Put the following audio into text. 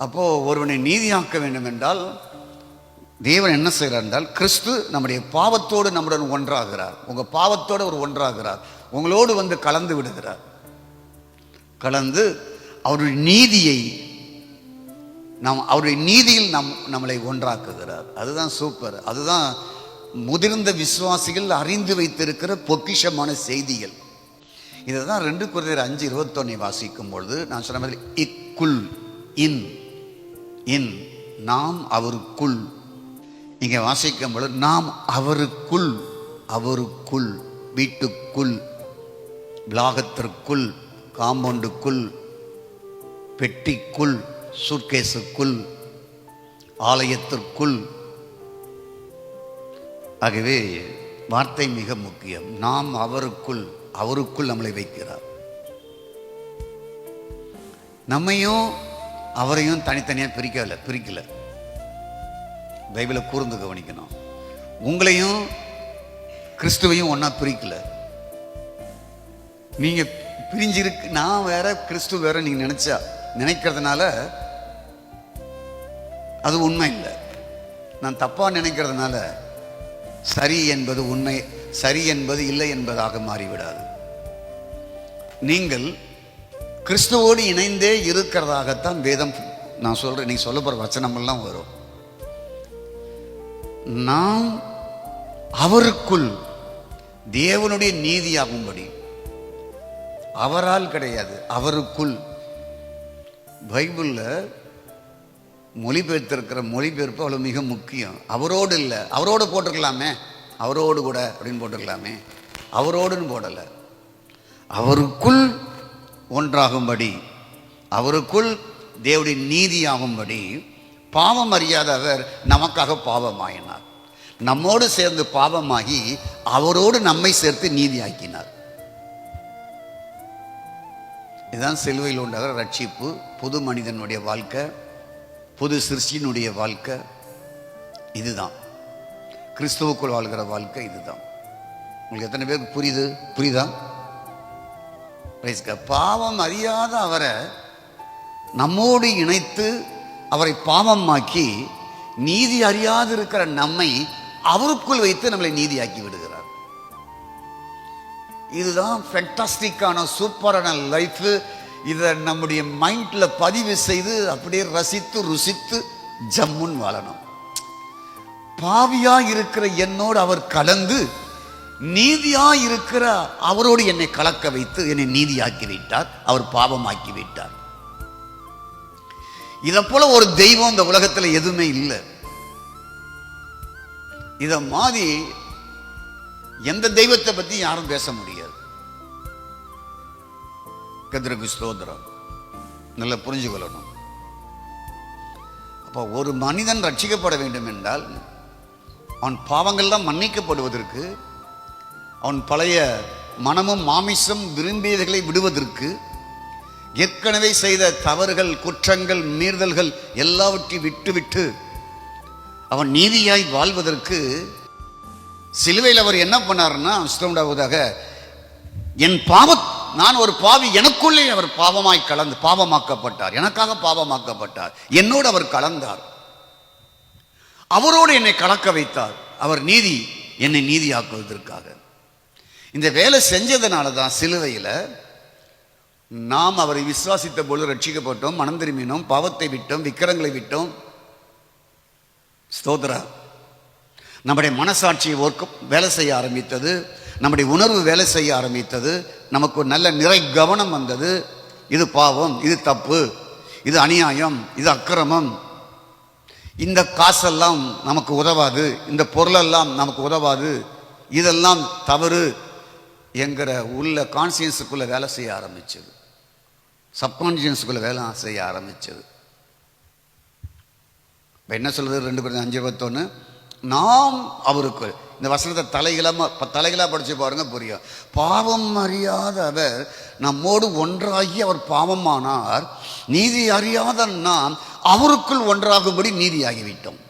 அப்போது ஒருவனை நீதியாக்க வேண்டும் என்றால் தேவன் என்ன செய்கிறார் என்றால் கிறிஸ்து நம்முடைய பாவத்தோடு நம்முடன் ஒன்றாகிறார். உங்கள் பாவத்தோடு ஒரு ஒன்றாகிறார். உங்களோடு வந்து கலந்து விடுகிறார். கலந்து அவருடைய நீதியை நாம் அவருடைய நீதியில் நம் நம்மளை ஒன்றாக்குகிறார். அதுதான் சூப்பர். அதுதான் முதிர்ந்த விசுவாசிகள் அறிந்து வைத்திருக்கிற பொக்கிஷமான செய்திகள். இதை தான் ரெண்டு குறைந்தர் அஞ்சு இருபத்தொன்னை வாசிக்கும் பொழுது நான் சொன்ன மாதிரி இக்குல் இன். இன் நாம் அவருக்குள். இங்கே வாசிக்கும் பொழுது நாம் அவருக்குள் அவருக்குள் வீட்டுக்குள் விலாகத்திற்குள் காம்பவுண்டுக்குள் பெட்டிக்குள் சூட்கேஸுக்குள் ஆலயத்திற்குள். ஆகவே வார்த்தை மிக முக்கியம். நாம் அவருக்குள் அவருக்குள் நம்மளை வைக்கிறார். நம்மையும் அவரையும் தனித்தனியாக பிரிக்கல பிரிக்கல. பைபிளை கூர்ந்து கவனிக்கணும். உங்களையும் கிறிஸ்துவையும் ஒன்றா பிரிக்கல. நீங்க பிரிஞ்சிருக்கு நான் வேற கிறிஸ்து வேற நீங்க நினைச்சா நினைக்கிறதுனால அது உண்மை இல்லை. நான் தப்பா நினைக்கிறதுனால சரி என்பது உண்மை சரி என்பது இல்லை என்பதாக மாறிவிடாது. நீங்கள் கிறிஸ்துவோடு இணைந்தே இருக்கிறதாகத்தான் வேதம் நான் சொல்கிறேன் நீ சொல்ல போகிற வச்சனமெல்லாம் வரும். நாம் அவருக்குள் தேவனுடைய நீதியாகும்படி அவரால் கிடையாது அவருக்குள். பைபிளில் மொழிபெயர்த்திருக்கிற மொழிபெயர்ப்பு அவ்வளோ மிக முக்கியம். அவரோடு இல்லை அவரோடு போட்டிருக்கலாமே அவரோடு கூட அப்படின்னு போட்டிருக்கலாமே அவரோடுன்னு போடலை. அவருக்குள் ஒன்றாகும்படி. அவருக்குள் தேவனுடைய நீதியாகும்படி பாவம் அறியாதவர் நமக்காக பாவமாயினார். நம்மோடு சேர்ந்து பாவமாகி அவரோடு நம்மை சேர்த்து நீதியாக்கினார். இதுதான் சிலுவையில் உண்டாகிற ரட்சிப்பு. புது மனிதனுடைய வாழ்க்கை புது சிருஷ்டியினுடைய வாழ்க்கை. இதுதான். கிறிஸ்துவுக்குள் வாழ்கிற வாழ்க்கை இதுதான். உங்களுக்கு எத்தனை பேருக்கு புரியுது? புரியுதா? பாவம் அறியாத அவரை நம்மோடு இணைத்து அவரை பாவமாக்கி நீதி அறியாது இருக்கிற நம்மை அவருக்குள் வைத்து நம்மளை நீதியாக்கி விடுகிறார். இதுதான் ஃபென்டாஸ்டிக்கான சூப்பரான லைஃப் இதை நம்முடைய மைண்டில் பதிவு செய்து அப்படியே ரசித்து ருசித்து ஜம்முன் வாழணும். பாவியாக இருக்கிற என்னோடு அவர் கலந்து நீதியா இருக்கிற அவரோடு என்னை கலக்க வைத்து என்னை நீதியாக்கி விட்டார் அவர் பாவமாக்கி விட்டார் இதை போல ஒரு தெய்வம் இந்த உலகத்துல எதுவுமே இல்லை. இதை மாதிரி எந்த தெய்வத்தை பத்தி யாரும் பேச முடியாது. கதிரகு ஸ்தோத்திரம். நல்லா புரிஞ்சுக்கொள்ளணும் அப்போ ஒரு மனிதன் ரட்சிக்கப்பட வேண்டும் என்றால் அவன் பாவங்கள்லாம் மன்னிக்கப்படுவதற்கு அவன் பழைய மனமும் மாமிசம் விரும்பியவைகளை விடுவதற்கு ஏற்கனவே செய்த தவறுகள் குற்றங்கள் மீறுதல்கள் எல்லாவற்றையும் விட்டுவிட்டு அவன் நீதியாய் வாழ்வதற்கு சிலுவையில் அவர் என்ன பண்ணாருன்னா ஸ்தோண்டாவதாக என் பாவ நான் ஒரு பாவி எனக்குள்ளே அவர் பாவமாய் கலந்து பாவமாக்கப்பட்டார். எனக்காக பாவமாக்கப்பட்டார். என்னோடு அவர் கலந்தார். அவரோடு என்னை கலக்க வைத்தார். அவர் நீதி என்னை நீதியாக்குவதற்காக. இந்த வேலை செஞ்சதுனால தான் சிலுவையில் நாம் அவரை விசுவாசித்த பொழுது ரட்சிக்கப்பட்டோம் மனம் திரும்பினோம் பாவத்தை விட்டோம் விக்கிரங்களை விட்டோம். ஸ்தோத்ரா. நம்முடைய மனசாட்சியை ஒர்க்க வேலை செய்ய ஆரம்பித்தது நம்முடைய உணர்வு வேலை செய்ய ஆரம்பித்தது நமக்கு ஒரு நல்ல நிறை கவனம் வந்தது. இது பாவம் இது தப்பு இது அநியாயம் இது அக்கிரமம். இந்த காசெல்லாம் நமக்கு உதவாது இந்த பொருளெல்லாம் நமக்கு உதவாது இதெல்லாம் தவறு என்கிற உள்ள கான்சியன்ஸுக்குள்ளே வேலை செய்ய ஆரம்பிச்சது. சப்கான்சியன்ஸுக்குள்ள வேலை செய்ய ஆரம்பிச்சது. இப்போ என்ன சொல்கிறது ரெண்டு பேரும் அஞ்சு இருபத்தொன்று நாம் அவருக்கு இந்த வசனத்தை தலைகளாக தலைகளாக படித்து பாருங்க புரியும். பாவம் அறியாத அவர் நம்மோடு ஒன்றாகி அவர் பாவமானார். நீதி அறியாத நாம் அவருக்குள் ஒன்றாகும்படி நீதியாகிவிட்டோம்.